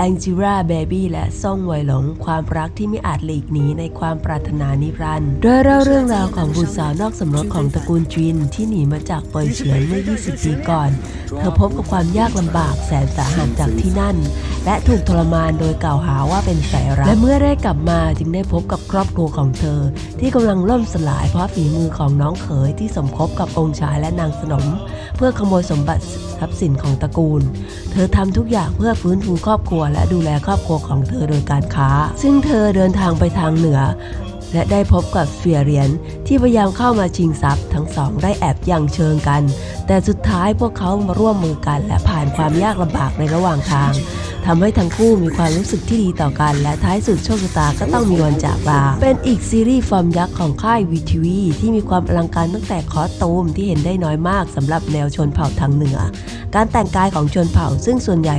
แองจิราเบบี้และซ่องไวยหลง ความรักที่ไม่อาจหลีกหนีในความปรารถนานิรันดร์โดยเล่าเรื่องราวของบุตรสาวนอกสมรสของตระกูลจินที่หนีมาจากเปยเฉียนเมื่อ 20 ปีก่อน เธอพบกับความยากลำบากแสนสาหัสจากที่นั่นและถูกทรมานโดยกล่าวหาว่าเป็นสายรักและเมื่อได้กลับมาจึงได้พบกับครอบครัวของเธอ ที่กำลังล่มสลายเพราะฝีมือของน้องเขยที่สมคบกับองค์ชายและนางสนม เพื่อขโมยสมบัติทรัพย์สินของตระกูล เธอทำทุกอย่างเพื่อฟื้นฟูครอบครัว และดูแลครอบครัวของเธอโดยการค้า ซึ่งเธอเดินทางไปทางเหนือและได้พบกับเฟียเรียนที่พยายามเข้ามาชิงทรัพย์ทั้งสองได้แอบยังเชิงกัน แต่สุดท้ายพวกเขามาร่วมมือกันและผ่านความยากลำบากในระหว่างทางทำให้ทั้งคู่มีความรู้สึกที่ดีต่อกัน และท้ายสุดโชคชะตาก็ต้องมีวันจากลา เป็นอีกซีรีส์ฟอร์มยักษ์ของค่ายวีทีวีที่มีความอลังการตั้งแต่คอสตูมที่เห็นได้น้อยมากสำหรับแนวชนเผ่าทางเหนือ การแต่งกายของชนเผ่าซึ่งส่วนใหญ่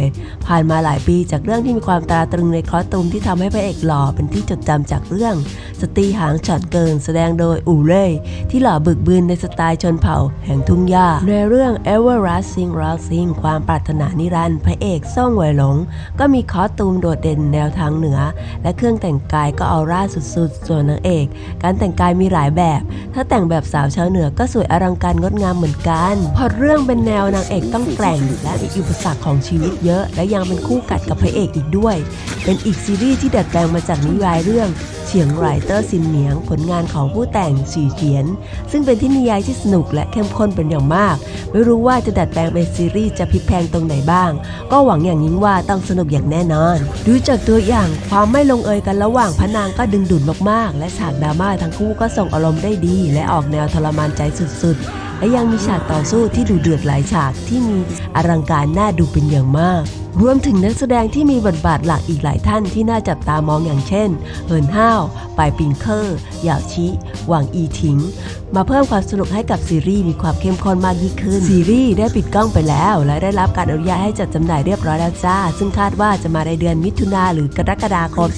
ผ่านมาหลายปีจากเรื่องที่มีความตราตรึงในคอสตูมที่ทำให้พระเอกหล่อเป็นที่จดจำจากเรื่อง สตรีหางฉัดเกิน แสดงโดยอูเร่ที่หล่อบึกบืนในสไตล์ชนเผ่าแห่งทุ่งหญ้าในเรื่อง Everlasting Rising ความปรารถนานิรันดร์พระเอกซ่องเหวหลง ก็มีคอสตูมโดดเด่นแนวทางเหนือ และเครื่องแต่งกายก็เอาร่าสุดๆ ส่วนนางเอก การแต่งกายมีหลายแบบ ถ้าแต่งแบบสาวชาวเหนือก็สวยอลังการงดงามเหมือนกันพอเรื่องเป็นแนวนางเอกต้องแกร่งและมีอุปสรรคของชีวิตเยอะ และยังเป็นคู่กัดกับพระเอกอีกด้วย เป็นอีกซีรีส์ที่ดัดแปลงมาจากนิยายเรื่อง เฉียงไรเตอร์ซินเหนียง ผลงานของผู้แต่งสีเขียน ซึ่งเป็นที่นิยายที่สนุกและเข้มข้นเป็นอย่างมาก ไม่รู้ว่าจะดัดแปลงเป็นซีรีส์จะพลิกแพงตรงไหนบ้าง ก็หวังอย่างยิ่งว่าต้องสนุกอย่างแน่นอน ดูจากตัวอย่างความไม่ลงเอยกันระหว่างพระนางก็ดึงดูดมากๆ และฉากดราม่าทั้งคู่ก็ส่งอารมณ์ได้ดี และออกแนวทรมานใจสุดๆ และยังมีฉากต่อสู้ที่ดูเดือดหลายฉากที่มีอลังการน่าดูเป็นอย่างมาก รวมถึงนักแสดงที่มีบทบาทหลักอีกหลายท่านที่น่าจับตามองอย่างเช่น เฮินห้าวปายปิงเคอร์หยาวชิหวังอีถิง มาเพิ่มความสนุกให้กับซีรีส์มีความเข้มข้นมากยิ่งขึ้น ซีรีส์ได้ปิดกล้องไปแล้ว และได้รับการอนุญาตให้จัดจำหน่ายเรียบร้อยแล้วจ้า ซึ่งคาดว่าจะมาในเดือนมิถุนาหรือกรกฎาคม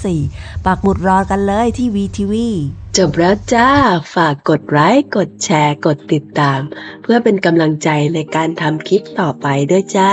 2024ปักหมุดรอกันเลยที่ VTV จบแล้วจ้า ฝากกดไลค์ กดแชร์ กดติดตาม เพื่อเป็นกำลังใจในการทำคลิปต่อไปด้วยจ้า